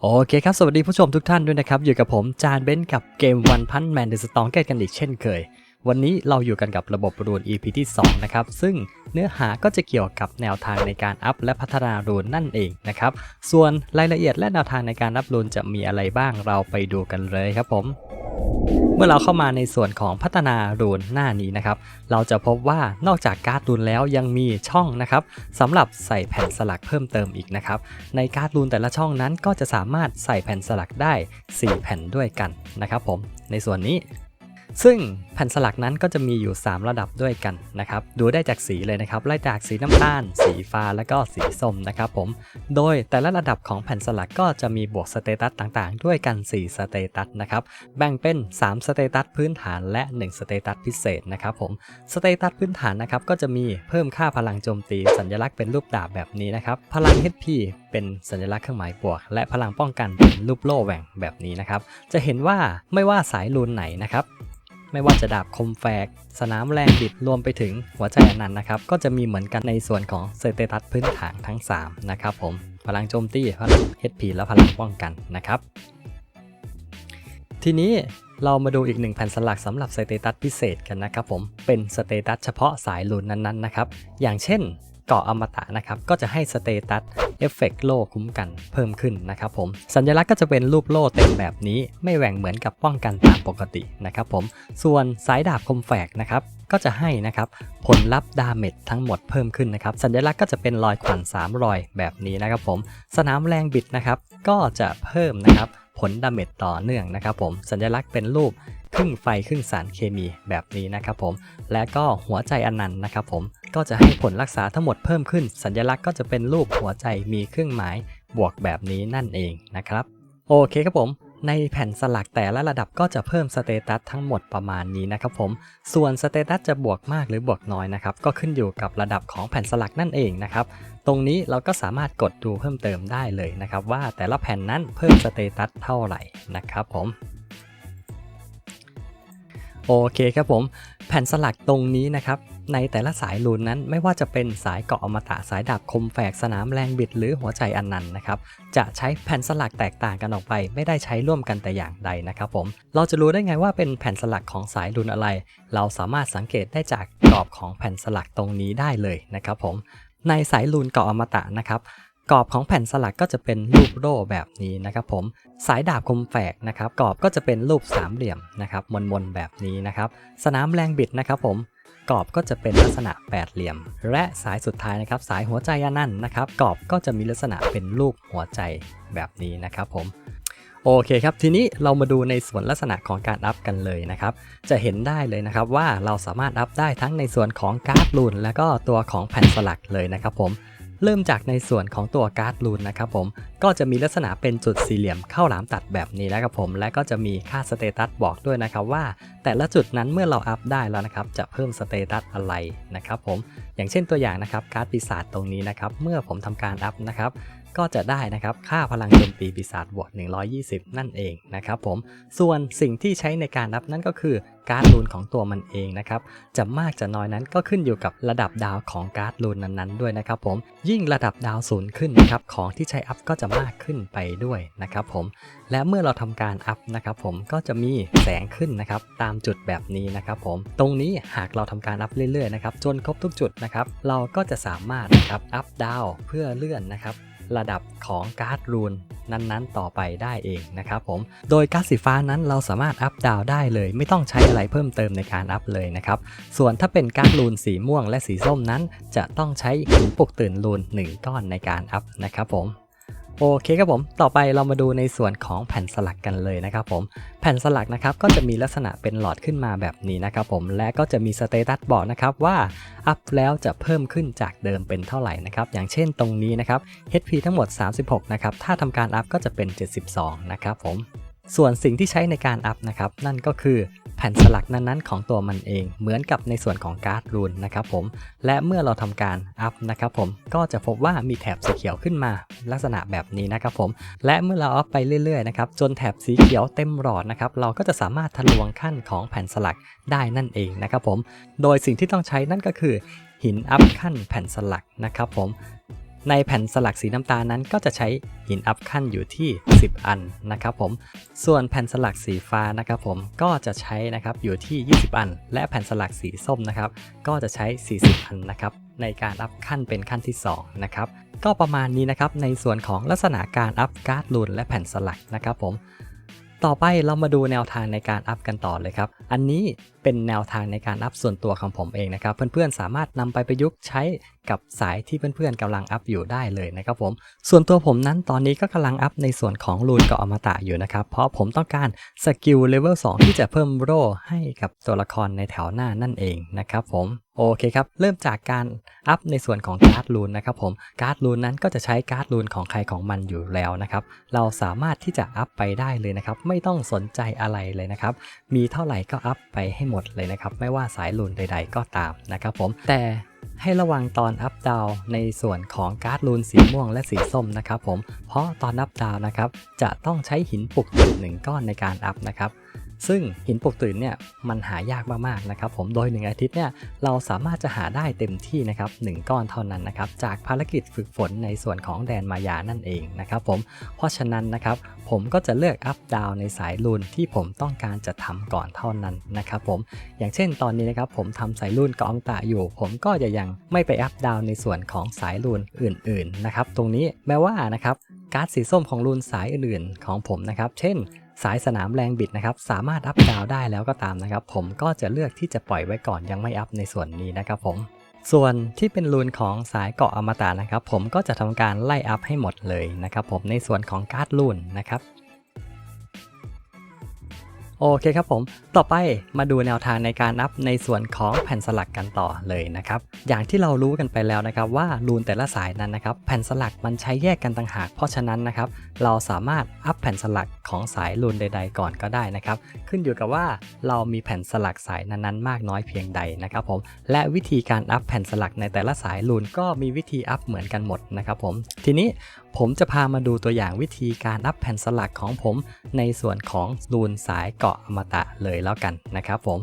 โอเคครับ สวัสดีผู้ชมทุกท่านด้วยนะครับ อยู่กับผมจานเบนกับเกมวันพันแมนเดอะสตองเกตกันอีกเช่นเคย วันนี้เราอยู่กันกับระบบรูน EP ที่ 2 นะครับ ซึ่งเนื้อหาก็จะเกี่ยวกับแนวทางในการอัพและพัฒนารูนนั่นเองนะครับ ส่วนรายละเอียดและแนวทางในการอัพรูนจะมีอะไรบ้างเราไปดูกันเลยครับผม เมื่อเราเข้ามาในส่วนของพัฒนารูนหน้านี้นะครับ เราจะพบว่านอกจากการ์ดรูนแล้วยังมีช่องนะครับสำหรับใส่แผ่นสลักเพิ่มเติมอีกนะครับ ในการ์ดรูนแต่ละช่องนั้นก็จะสามารถใส่แผ่นสลักได้ 4 แผ่นด้วยกันนะครับผม ในส่วนนี้ ซึ่งแผ่นสลักนั้นก็จะมีอยู่ 3 ระดับด้วยกันนะครับ ดูได้จากสีเลยนะครับ ไล่จากสีน้ำตาล สีฟ้า และก็สีส้มนะครับผม โดยแต่ละระดับของแผ่นสลักก็จะมีบวกสเตตัสต่างๆ ด้วยกัน 4 สเตตัสนะครับ แบ่งเป็น 3 สเตตัสพื้นฐานและ 1 สเตตัสพิเศษนะครับผม สเตตัสพื้นฐานนะครับก็จะมีเพิ่มค่าพลังโจมตี สัญลักษณ์เป็นรูปดาบแบบนี้นะครับ พลัง HP เป็นสัญลักษณ์เครื่องหมายบวก และพลังป้องกันเป็นรูปโล่แหว่งแบบนี้นะครับ จะเห็นว่าไม่ว่าสายลูนไหนนะครับ ไม่ว่าจะดาบคมแฝก สนามแรงบิดรวมไปถึงหัวใจอนันต์นะครับ ก็จะมีเหมือนกันในส่วนของสเตตัสพื้นฐานทั้ง 3 นะครับผม พลังโจมตีพลัง HP และพลังป้องกันนะครับ ทีนี้เรามาดูอีกหนึ่งแผ่นสลักสำหรับสเตตัสพิเศษกันนะครับผม เป็นสเตตัสเฉพาะสายลูนนั้นๆนะครับ อย่างเช่น เกาะอมตะนะครับก็จะให้สเตตัสเอฟเฟกโล่คุ้มกันเพิ่มขึ้นนะครับผมสัญลักษณ์ก็จะเป็นรูปโล่เต็มแบบนี้ ไม่แหว่งเหมือนกับป้องกันตามปกตินะครับผมส่วนสายดาบคมแฝกนะครับก็จะให้นะครับผลลัพธ์ดาเมจทั้งหมดเพิ่มขึ้นนะครับสัญลักษณ์ก็จะเป็นรอยขวัญ3รอยแบบนี้นะครับผมสนามแรงบิดนะครับก็จะเพิ่มนะครับผลดาเมจต่อเนื่องนะครับผมสัญลักษณ์เป็นรูปครึ่งไฟครึ่งสารเคมีแบบนี้นะครับผมและก็หัวใจอนันต์นะครับผม ก็จะให้ผลรักษาทั้งหมดเพิ่มขึ้น สัญลักษณ์ก็จะเป็นรูปหัวใจมีเครื่องหมายบวกแบบนี้นั่นเองนะครับ โอเคครับผม ในแผ่นสลักแต่ละระดับก็จะเพิ่มสเตตัสทั้งหมดประมาณนี้นะครับผม ส่วนสเตตัสจะบวกมากหรือบวกน้อยนะครับ ก็ขึ้นอยู่กับระดับของแผ่นสลักนั่นเองนะครับ ตรงนี้เราก็สามารถกดดูเพิ่มเติมได้เลยนะครับ ว่าแต่ละแผ่นนั้นเพิ่มสเตตัสเท่าไหร่นะครับผมโอเคครับผม แผ่นสลักตรงนี้นะครับ ในแต่ละสายลูนนั้นไม่ว่าจะเป็นสายเกาะอมตะสายดาบคมแฝกสนามแรงบิดหรือหัวใจอันนันต์นะครับจะใช้แผ่นสลักแตกต่างกันออกไป ไม่ได้ใช้ร่วมกันแต่อย่างใดนะครับผมเราจะรู้ได้ไงว่าเป็นแผ่นสลักของสายลูนอะไร เราสามารถสังเกตได้จากกรอบของแผ่นสลักตรงนี้ได้เลยนะครับผมในสายลูนเกาะอมตะนะครับกรอบของแผ่นสลักก็จะเป็นรูปโร่แบบนี้นะครับผมสายดาบคมแฝกนะครับกรอบก็จะเป็นรูปสามเหลี่ยมนะครับมนๆแบบนี้นะครับสนามแรงบิดนะครับผม กรอบก็จะเป็นลักษณะแปดเหลี่ยม และสายสุดท้ายนะครับ สายหัวใจอนันนะครับ กรอบก็จะมีลักษณะเป็นรูปหัวใจแบบนี้นะครับผมโอเคครับ ทีนี้เรามาดูในส่วนลักษณะของการอัพกันเลยนะครับ จะเห็นได้เลยนะครับว่าเราสามารถอัพได้ทั้งในส่วนของการ์ดลูน และก็ตัวของแผ่นสลักเลยนะครับผม เริ่มจากในส่วนของตัวการ์ดลูนนะครับผมก็จะมีลักษณะเป็นจุดสี่เหลี่ยมเข้าหลามตัดแบบนี้นะครับผมและก็จะมีค่าสเตตัสบอกด้วยนะครับว่า แต่ละจุดนั้นเมื่อเราอัพได้แล้วนะครับจะเพิ่มสเตตัสอะไรนะครับผมอย่างเช่นตัวอย่างนะครับการ์ดปีศาจตรงนี้นะครับเมื่อผมทำการอัพนะครับ ก็จะได้นะครับค่าพลังโจมตีปีศาจบวก120 นั่นเองนะครับผมส่วนสิ่งที่ใช้ในการนับนั่นก็คือการ์ดลูนของตัวมันเองนะครับจะมากจะน้อยนั้นก็ขึ้นอยู่กับระดับดาวของการ์ดลูนนั้นๆด้วยนะครับผมยิ่งระดับดาวสูงขึ้นนะครับของที่ใช้อัพก็จะมากขึ้นไปด้วยนะครับผมและเมื่อเราทำการอัพนะครับผมก็จะมีแสงขึ้นนะครับตามจุดแบบนี้นะครับผมตรงนี้หากเราทำการอัพเรื่อยๆนะครับจนครบทุกจุดนะครับเราก็จะสามารถนะครับอัพดาวเพื่อเลื่อนนะครับ ระดับของการ์ดรูนนั้นๆ ต่อไปได้เองนะครับผม โดยการ์ดสีฟ้านั้นเราสามารถอัพดาวได้เลย ไม่ต้องใช้อะไรเพิ่มเติมในการอัพเลยนะครับ ส่วนถ้าเป็นการ์ดรูนสีม่วงและสีส้มนั้น จะต้องใช้หินปลุกตื่นรูน1ก้อนในการอัพนะครับผม โอเคครับผม ต่อไปเรามาดูในส่วนของแผ่นสลักกันเลยนะครับผม แผ่นสลักนะครับก็จะมีลักษณะเป็นหลอดขึ้นมาแบบนี้นะครับผม และก็จะมีสเตตัสบอกนะครับว่าอัพแล้วจะเพิ่มขึ้นจากเดิมเป็นเท่าไหร่นะครับ อย่างเช่นตรงนี้นะครับ HP ทั้งหมด 36 นะครับ ถ้าทำการอัพก็จะเป็น 72 นะครับผม ส่วนสิ่งที่ใช้ในการอัพนะครับนั่นก็คือ ผ่นสลักนั้นๆ ของตัวมันเองเหมือนกับในส่วนของการ์ดรูนนะครับผมและเมื่อเราทำการอัพนะครับผมก็จะพบว่ามีแถบสีเขียวขึ้นมา ลักษณะแบบนี้นะครับผมและเมื่อเราอัพไปเรื่อยๆนะครับจนแถบสีเขียวเต็มหลอดนะครับเราก็จะสามารถทะลวงขั้นของแผ่นสลักได้นั่นเองนะครับผมโดยสิ่งที่ต้องใช้นั่นก็คือหินอัพขั้นแผ่นสลักนะครับผม ในแผ่นสลักสีน้ำตาลนั้นก็จะใช้หินอัพขั้นอยู่ที่ 10 อันนะครับผม ส่วนแผ่นสลักสีฟ้านะครับผมก็จะใช้นะครับอยู่ที่ 20 อัน และแผ่นสลักสีส้มนะครับก็จะใช้ 40 อันนะครับในการอัพขั้นเป็นขั้นที่ 2 นะครับ ก็ประมาณนี้นะครับในส่วนของลักษณะการอัพการ์ดลูนและแผ่นสลักนะครับผม ต่อไปเรามาดูแนวทางในการอัพกันต่อเลยครับ อันนี้เป็นแนวทางในการอัพส่วนตัวของผมเองนะครับ เพื่อนๆสามารถนำไปประยุกต์ใช้กับสายที่เพื่อนๆกำลังอัพอยู่ได้เลยนะครับผม ส่วนตัวผมนั้นตอนนี้ก็กำลังอัพในส่วนของรูนกับอมตะอยู่นะครับ เพราะผมต้องการสกิลเลเวล2ที่จะเพิ่มโร่ให้กับตัวละครในแถวหน้านั่นเองนะครับผมโอเคครับ เริ่มจากการอัพในส่วนของการ์ดรูนนะครับผม การ์ดรูนนั้นก็จะใช้การ์ดรูนของใครของมันอยู่แล้วนะครับ เราสามารถที่จะอัพไปได้เลยนะครับ ไม่ต้องสนใจอะไรเลยนะครับ มีเท่าไหร่ก็อัพไปให้หมดเลยนะครับ ไม่ว่าสายลูนใด ๆ ก็ตามนะครับผม แต่ให้ระวังตอนอัพดาวในส่วนของการ์ดลูนสีม่วงและสีส้มนะครับผม เพราะตอนอัพดาวนะครับจะต้องใช้หินปลุกตื่หนึ่งก้อนในการอัพนะครับ ซึ่งหินปกตื่นเนี่ยมันหายากมากๆนะครับผมโดย 1 อาทิตย์เนี่ยเราสามารถจะหาได้เต็มที่นะครับหก้อนเท่านั้นนะครับจากภารกิจฝึกฝนในส่วนของแดนมายานั่นเองนะครับผมเพราะฉะนั้นนะครับผมก็จะเลือกอัพดาวในสายลูนที่ผมต้องการจะทำก่อนเท่านั้นนะครับผมอย่างเช่นตอนนี้นะครับผมทำสายลูนกอมตะอยู่ ผมก็จะยังไม่ไปอัพดาวในส่วนของสายลูนอื่นๆนะครับตรงนี้แม้ว่านะครับการ์ดสีส้มของลูนสายอื่นๆของผมนะครับ เช่น สายสนามแรงบิดนะครับสามารถอัพดาวได้แล้วก็ตามนะครับ ผมก็จะเลือกที่จะปล่อยไว้ก่อนยังไม่อัพในส่วนนี้นะครับผม ส่วนที่เป็นรูนของสายเกาะอมตะนะครับ ผมก็จะทำการไล่อัพให้หมดเลยนะครับ ผมในส่วนของการ์ดรูนนะครับ โอเคครับผม ต่อไปมาดูแนวทางในการอัพในส่วนของแผ่นสลักกันต่อเลยนะครับ อย่างที่เรารู้กันไปแล้วนะครับว่ารูนแต่ละสายนั้นนะครับ แผ่นสลักมันใช้แยกกันต่างหาก เพราะฉะนั้นนะครับ เราสามารถอัพแผ่นสลักของสายรูนใด ๆ ก่อนก็ได้นะครับ ขึ้นอยู่กับว่าเรามีแผ่นสลักสายนั้นๆ มากน้อยเพียงใดนะครับผม และวิธีการอัพแผ่นสลักในแต่ละสายรูนก็มีวิธีอัพเหมือนกันหมดนะครับผม ทีนี้ ผมจะพามาดูตัวอย่างวิธีการนับแผ่นสลักของผมในส่วนของรูนสายเกาะอมตะเลยแล้วกันนะครับผม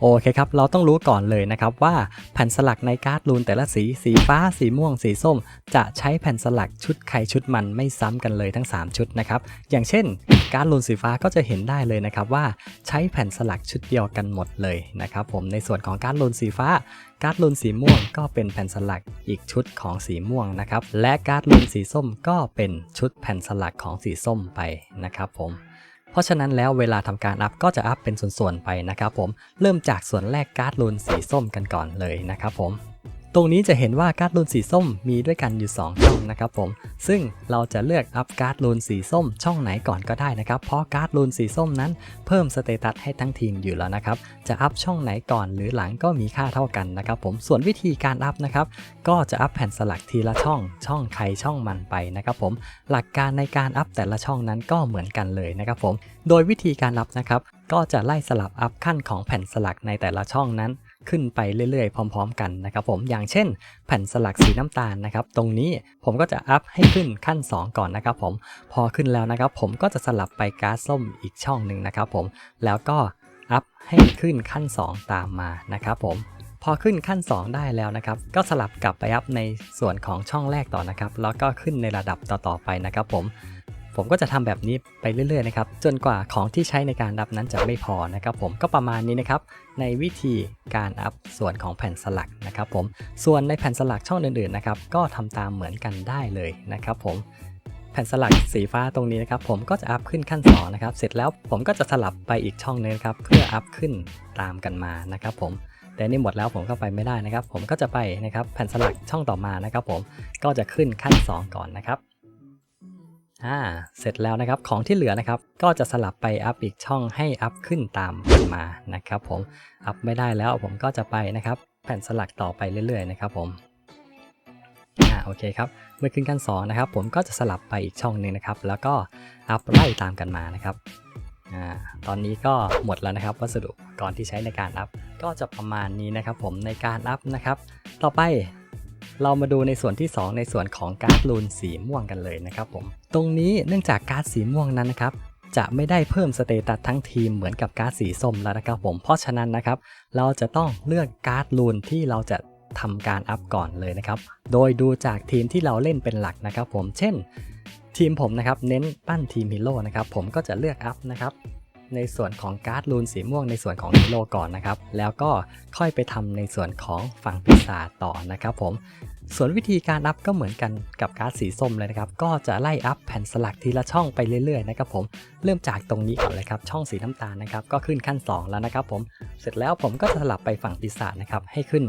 โอเคครับ เราต้องรู้ก่อนเลยนะครับว่าแผ่นสลักในการ์ดรูนแต่ละสีสีฟ้า สีม่วง สีส้ม จะใช้แผ่นสลักชุดใครชุดมันไม่ซ้ำกันเลยทั้ง 3 ชุดนะครับอย่างเช่นการ์ดรูนสีฟ้าก็จะเห็นได้เลยนะครับว่าใช้แผ่นสลักชุดเดียวกันหมดเลยนะครับผมในส่วนของการ์ดรูนสีฟ้า การ์ดลูนสีม่วงก็เป็นแผ่นสลักอีกชุดของสีม่วงนะครับและการ์ดลูนสีส้มก็เป็นชุดแผ่นสลักของสีส้มไปนะครับผมเพราะฉะนั้นแล้วเวลาทำการอัพก็จะอัพเป็นส่วนๆไปนะครับผม เริ่มจากส่วนแรกการ์ดลูนสีส้มกันก่อนเลยนะครับผม ตรงนี้จะเห็นว่าการ์ดลูนสีส้มมีด้วยกันอยู่ 2 ช่องนะครับผม ซึ่งเราจะเลือกอัพการ์ดลูนสีส้มช่องไหนก่อนก็ได้นะครับ เพราะการ์ดลูนสีส้มนั้นเพิ่มสเตตัสให้ทั้งทีมอยู่แล้วนะครับ จะอัพช่องไหนก่อนหรือหลังก็มีค่าเท่ากันนะครับผม ส่วนวิธีการอัพนะครับ ก็จะอัพแผ่นสลักทีละช่อง ช่องใครช่องมันไปนะครับผม หลักการในการอัพแต่ละช่องนั้นก็เหมือนกันเลยนะครับผม โดยวิธีการอัพนะครับ ก็จะไล่สลับอัพขั้นของแผ่นสลักในแต่ละช่องนั้น ขึ้นไปเรื่อยๆ พร้อม ๆ กันนะครับผมอย่างเช่น แผ่นสลักสีน้ำตาลนะครับตรงนี้ผมก็จะอัพให้ขึ้นขั้น 2 ก่อนนะครับผมพอขึ้นแล้วนะครับ ผมก็จะสลับไปก๊าซส้มอีกช่องหนึ่งนะครับผมแล้วก็อัพให้ขึ้นขั้น 2 ตามมานะครับผมพอขึ้นขั้น 2 ได้แล้วนะครับ ก็สลับกลับไปอัพในส่วนของช่องแรกต่อนะครับ แล้วก็ขึ้นในระดับต่อๆไปนะครับผม ผมก็จะทำแบบนี้ไปเรื่อยๆนะครับจนกว่าของที่ใช้ในการอัพนั้นจะไม่พอนะครับผมก็ประมาณนี้นะครับในวิธีการอัพส่วนของแผ่นสลักนะครับผมส่วนในแผ่นสลักช่องอื่นๆนะครับก็ทำตามเหมือนกันได้เลยนะครับผมแผ่นสลักสีฟ้าตรงนี้นะครับผมก็จะอัพขึ้นขั้น2นะครับเสร็จแล้วผมก็จะสลับไปอีกช่องนึงครับเพื่ออัพขึ้นตามกันมานะครับผมแต่นี่หมดแล้วผมก็ไปไม่ได้นะครับ ผมก็จะไปนะครับแผ่นสลักช่องต่อมานะครับผมก็จะขึ้นขั้น 2 ก่อนนะครับ อ่าเสร็จแล้วนะครับของที่เหลือนะครับ ก็จะสลับไปอัพอีกช่องให้อัพขึ้นตามมานะครับ ผมอัพไม่ได้แล้วผมก็จะไปนะครับ แผ่นสลักต่อไปเรื่อยๆนะครับ ผมอ่าโอเคครับเมื่อขึ้นขั้น2นะครับ ผมก็จะสลับไปอีกช่องหนึ่งนะครับ แล้วก็อัพไล่ตามกันมานะครับอ่าตอนนี้ก็หมดแล้วนะครับวัสดุก่อนที่ใช้ในการอัพก็จะประมาณนี้นะครับ ผมในการอัพนะครับ ต่อไป เรามาดูในส่วนที่ 2 ในส่วนของการ์ดลูนสีม่วงกันเลยนะครับผม ตรงนี้เนื่องจากการ์ดสีม่วงนั้นนะครับจะไม่ได้เพิ่มสเตตัสทั้งทีมเหมือนกับการ์ดสีส้มแล้วนะครับผม เพราะฉะนั้นนะครับ เราจะต้องเลือกการ์ดลูนที่เราจะทำการอัพก่อนเลยนะครับ โดยดูจากทีมที่เราเล่นเป็นหลักนะครับผม เช่น ทีมผมนะครับเน้นปั้นทีมฮีโร่นะครับ ผมก็จะเลือกอัพนะครับ ในส่วนของการ์ดลูนสีม่วงในส่วนของฮีโร่ก่อนนะครับ แล้วก็ค่อยไปทำในส่วนของฝั่งปีศาจต่อนะครับผมส่วนวิธีการอัพก็เหมือนกันกับการ์ดสีส้มเลยนะครับ ก็จะไล่อัพแผ่นสลักทีละช่องไปเรื่อยๆนะครับผมเริ่มจากตรงนี้ก่อนเลยครับช่องสีน้ำตาลนะครับก็ขึ้นขั้น 2 แล้วนะครับผมเสร็จแล้วผมก็จะสลับไปฝั่งปีศาจนะครับให้ขึ้น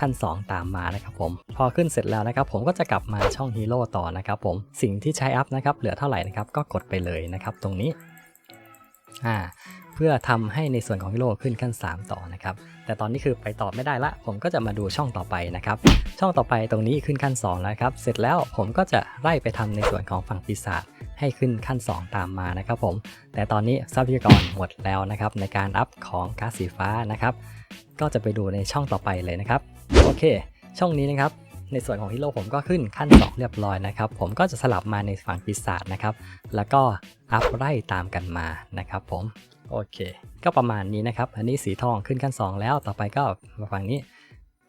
ขั้น 2 ตามมานะครับผม พอขึ้นเสร็จแล้วนะครับผมก็จะกลับมาช่องฮีโร่ต่อนะครับผมสิ่งที่ใช้อัพนะครับเหลือเท่าไหร่นะครับก็กดไปเลยนะครับตรงนี้ อ่าเพื่อทำให้ในส่วนของฮีโร่ขึ้นขั้น 3 ต่อนะครับ แต่ตอนนี้คือไปต่อไม่ได้ละ ผมก็จะมาดูช่องต่อไปนะครับ ช่องต่อไปตรงนี้ขึ้นขั้น 2 แล้วครับ เสร็จแล้วผมก็จะไล่ไปทำในส่วนของฝั่งปีศาจให้ขึ้นขั้น 2 ตามมานะครับผม แต่ตอนนี้ทรัพยากรหมดแล้วนะครับในการอัพของก๊าซสีฟ้านะครับ ก็จะไปดูในช่องต่อไปเลยนะครับ โอเค ช่องนี้นะครับ ในส่วนของฮีโร่ผมก็ขึ้นขั้น 2 เรียบร้อยนะครับ ผมก็จะสลับมาในฝั่งปีศาจนะครับ แล้วก็อัพไล่ตามกันมานะครับผม โอเค ก็ประมาณนี้นะครับ อันนี้สีทองขึ้นขั้น 2 แล้ว ต่อไปก็มาฝั่งนี้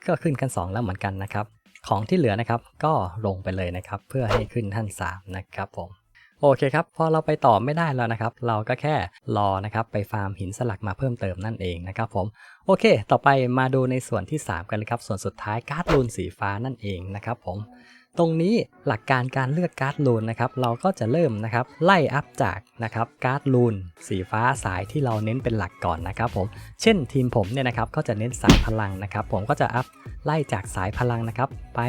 ก็ขึ้นขั้น 2 แล้วเหมือนกันนะครับ ของที่เหลือนะครับก็ลงไปเลยนะครับ เพื่อให้ขึ้นขั้น3นะครับผม โอเคครับ พอเราไปต่อไม่ได้แล้วนะครับ เราก็แค่รอนะครับไปฟาร์มหินสลักมาเพิ่มเติมนั่นเองนะครับผม โอเค ต่อไปมาดูในส่วนที่ 3 กันเลยครับ ส่วนสุดท้ายการ์ดลูนสีฟ้านั่นเองนะครับผม ตรงนี้หลักการการเลือกการ์ดลูนนะครับ เราก็จะเริ่มนะครับไล่อัพจากนะครับการ์ดลูนสีฟ้าสายที่เราเน้นเป็นหลักก่อนนะครับผม เช่นทีมผมเนี่ยนะครับก็จะเน้นสายพลังนะครับ ผมก็จะอัพไล่จากสายพลังนะครับ ไป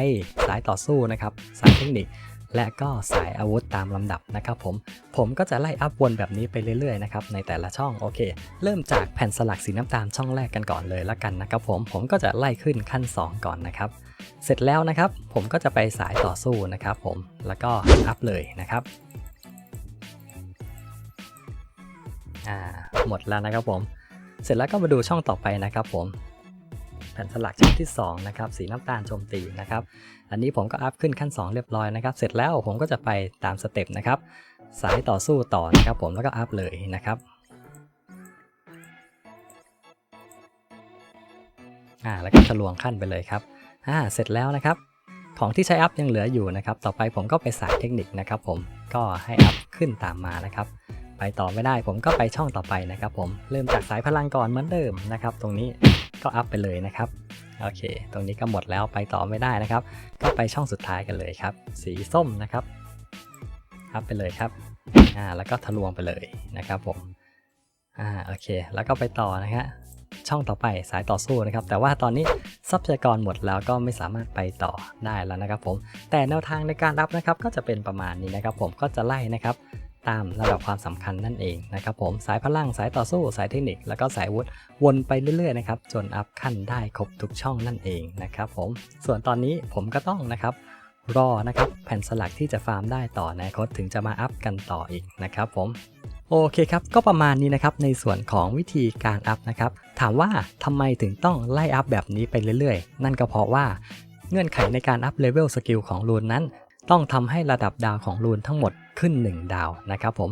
สายต่อสู้นะครับ สายเทคนิค และก็สายอาวุธตามลำดับนะครับผม ผมก็จะไล่อัพวนแบบนี้ไปเรื่อยๆนะครับในแต่ละช่องโอเค เริ่มจากแผ่นสลักสีน้ำตาลช่องแรกกันก่อนเลยละกันนะครับผม ผมก็จะไล่ขึ้นขั้น 2 ก่อนนะครับเสร็จแล้วนะครับผมก็จะไปสายต่อสู้นะครับผมแล้วก็อัพเลยนะครับอ่าหมดแล้วนะครับผม เสร็จแล้วก็มาดูช่องต่อไปนะครับผม ผ่นสลักช่องที่2นะครับสีน้ำตาลโจมตีนะครับ อันนี้ผมก็อัพขึ้นขั้น 2 เรียบร้อยนะครับ เสร็จแล้วผมก็จะไปตามสเต็ปนะครับ สายต่อสู้ต่อนะครับ ผมแล้วก็อัพเลยนะครับอ่าแล้วก็ทะลวงขั้นไปเลยครับอ่าเสร็จแล้วนะครับ ของที่ใช้อัพยังเหลืออยู่นะครับ ต่อไปผมก็ไปสายเทคนิคนะครับ ผมก็ให้อัพขึ้นตามมานะครับไปต่อไม่ได้ผมก็ไปช่องต่อไปนะครับ ผมเริ่มจากสายพลังก่อนเหมือนเดิมนะครับ ตรงนี้ ก็อัพไปเลยนะครับ โอเค ตรงนี้ก็หมดแล้วไปต่อไม่ได้นะครับ ก็ไปช่องสุดท้ายกันเลยครับ สีส้มนะครับ อัพไปเลยครับ อ่า แล้วก็ทะลวงไปเลยนะครับผม อ่า โอเค แล้วก็ไปต่อนะฮะช่องต่อไปสายต่อสู้นะครับ แต่ว่าตอนนี้ทรัพยากรหมดแล้วก็ไม่สามารถไปต่อได้แล้วนะครับผม แต่แนวทางในการรับนะครับก็จะเป็นประมาณนี้นะครับผมก็จะไล่นะครับ ตามระดับความสำคัญนั่นเองนะครับผมสายพลังสายต่อสู้สายเทคนิค แล้วก็สายวุธวนไปเรื่อยๆนะครับจนอัพขั้นได้ครบทุกช่องนั่นเองนะครับผมส่วนตอนนี้ผมก็ต้องนะครับรอนะครับแผ่นสลักที่จะฟาร์มได้ต่อในอนาคตถึงจะมาอัพกันต่ออีกนะครับผมโอเคครับก็ประมาณนี้นะครับในส่วนของวิธีการอัพนะครับถามว่าทำไมถึงต้องไล่อัพแบบนี้ไปเรื่อยๆ นั่นก็เพราะว่าเงื่อนไขในการอัพเลเวลสกิลของรูนนั้น ต้องทำให้ระดับดาวของรูนทั้งหมดขึ้น 1 ดาวนะครับผม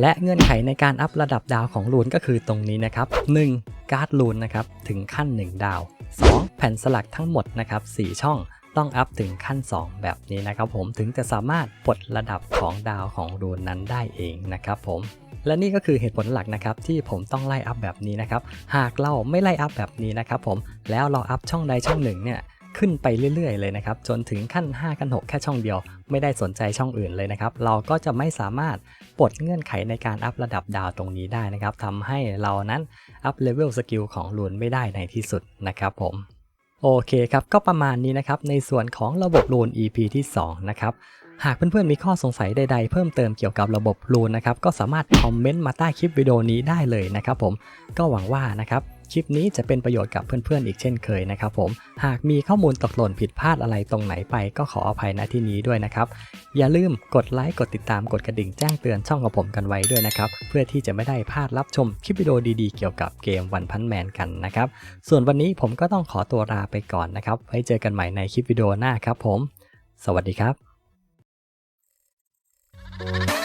และเงื่อนไขในการอัพระดับดาวของรูนก็คือตรงนี้นะครับ 1. การ์ดรูนนะครับถึงขั้น 1 ดาว 2. แผ่นสลักทั้งหมดนะครับ4ช่องต้องอัพถึงขั้น 2 แบบนี้นะครับผมถึงจะสามารถปลดระดับของดาวของรูนนั้นได้เองนะครับผมและนี่ก็คือเหตุผลหลักนะครับที่ผมต้องไล่อัพแบบนี้นะครับหากเราไม่ไล่อัพแบบนี้นะครับผมแล้วเราอัพช่องใดช่องหนึ่งเนี่ย ขึ้นไปเรื่อยๆ เลยนะครับ จนถึงขั้น 5 ขั้น 6 แค่ช่องเดียว ไม่ได้สนใจช่องอื่นเลยนะครับ เราก็จะไม่สามารถปลดเงื่อนไขในการอัพระดับดาวตรงนี้ได้นะครับทำให้เรานั้นอัพเลเวลสกิลของลูนไม่ได้ในที่สุดนะครับผมโอเคครับ ก็ประมาณนี้นะครับ ในส่วนของระบบลูน EP ที่ 2 นะครับหากเพื่อนๆมีข้อสงสัยใดๆ เพิ่มเติมเกี่ยวกับระบบลูนนะครับ ก็สามารถคอมเมนต์มาใต้คลิปวิดีโอนี้ได้เลยนะครับผม ก็หวังว่านะครับ คลิปนี้จะเป็นประโยชน์กับเพื่อนๆ อีกเช่นเคยนะครับผม หากมีข้อมูลตกหล่นผิดพลาดอะไรตรงไหนไปก็ขออภัยณที่นี้ด้วยนะครับ อย่าลืมกดไลค์ กดติดตาม กดกระดิ่งแจ้งเตือนช่องของผมกันไว้ด้วยนะครับ เพื่อที่จะไม่ได้พลาดรับชมคลิปวิดีโอดีๆ เกี่ยวกับเกมวันพันแมนกันนะครับ ส่วนวันนี้ผมก็ต้องขอตัวลาไปก่อนนะครับ ไว้เจอกันใหม่ในคลิปวิดีโอหน้าครับผม สวัสดีครับ